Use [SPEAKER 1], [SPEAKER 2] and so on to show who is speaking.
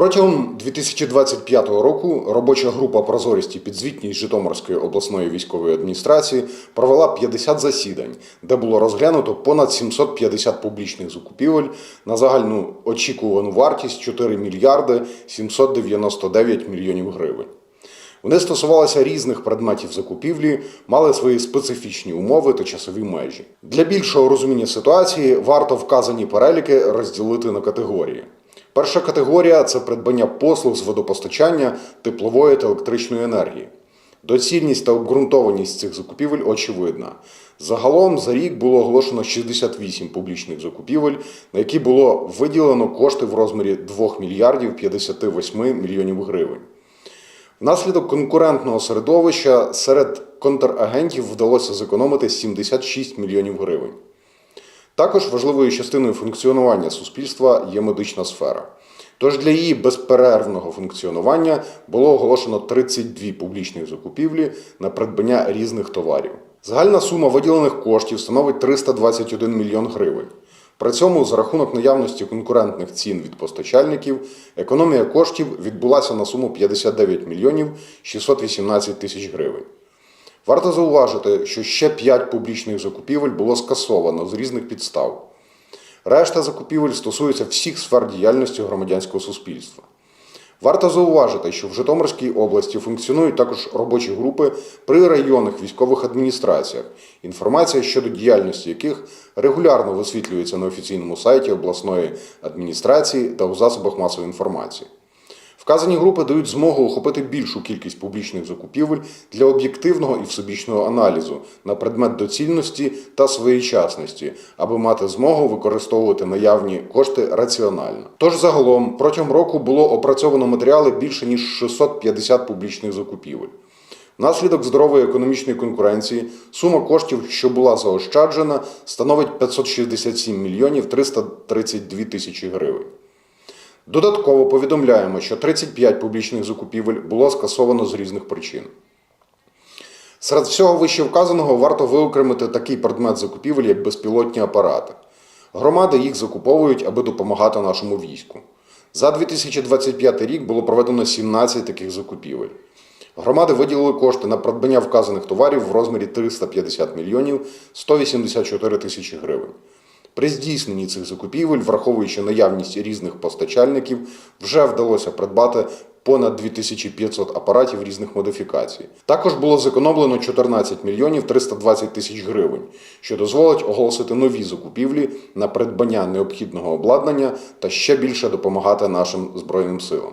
[SPEAKER 1] Протягом 2025 року робоча група прозорість і підзвітність Житомирської обласної військової адміністрації провела 50 засідань, де було розглянуто понад 750 публічних закупівель на загальну очікувану вартість 4 мільярди 799 мільйонів гривень. Вони стосувалися різних предметів закупівлі, мали свої специфічні умови та часові межі. Для більшого розуміння ситуації варто вказані переліки розділити на категорії. Перша категорія це придбання послуг з водопостачання, теплової та електричної енергії. Доцільність та обґрунтованість цих закупівель очевидна. Загалом за рік було оголошено 68 публічних закупівель, на які було виділено кошти в розмірі 2 мільярдів 58 мільйонів гривень. Внаслідок конкурентного середовища серед контрагентів вдалося зекономити 76 мільйонів гривень. Також важливою частиною функціонування суспільства є медична сфера. Тож для її безперервного функціонування було оголошено 32 публічних закупівлі на придбання різних товарів. Загальна сума виділених коштів становить 321 мільйон гривень. При цьому, за рахунок наявності конкурентних цін від постачальників, економія коштів відбулася на суму 59 мільйонів 618 тисяч гривень. Варто зауважити, що ще 5 публічних закупівель було скасовано з різних підстав. Решта закупівель стосується всіх сфер діяльності громадянського суспільства. Варто зауважити, що в Житомирській області функціонують також робочі групи при районних військових адміністраціях, інформація щодо діяльності яких регулярно висвітлюється на офіційному сайті обласної адміністрації та у засобах масової інформації. Вказані групи дають змогу охопити більшу кількість публічних закупівель для об'єктивного і всебічного аналізу на предмет доцільності та своєчасності, аби мати змогу використовувати наявні кошти раціонально. Тож загалом протягом року було опрацьовано матеріали більше ніж 650 публічних закупівель. Внаслідок здорової економічної конкуренції сума коштів, що була заощаджена, становить 567 мільйонів 332 тисячі гривень. Додатково повідомляємо, що 35 публічних закупівель було скасовано з різних причин. Серед всього вищевказаного варто виокремити такий предмет закупівель, як безпілотні апарати. Громади їх закуповують, аби допомагати нашому війську. За 2025 рік було проведено 17 таких закупівель. Громади виділили кошти на придбання вказаних товарів в розмірі 350 мільйонів 184 тисячі гривень. При здійсненні цих закупівель, враховуючи наявність різних постачальників, вже вдалося придбати понад 2500 апаратів різних модифікацій. Також було зекономлено 14 мільйонів 320 тисяч гривень, що дозволить оголосити нові закупівлі на придбання необхідного обладнання та ще більше допомагати нашим збройним силам.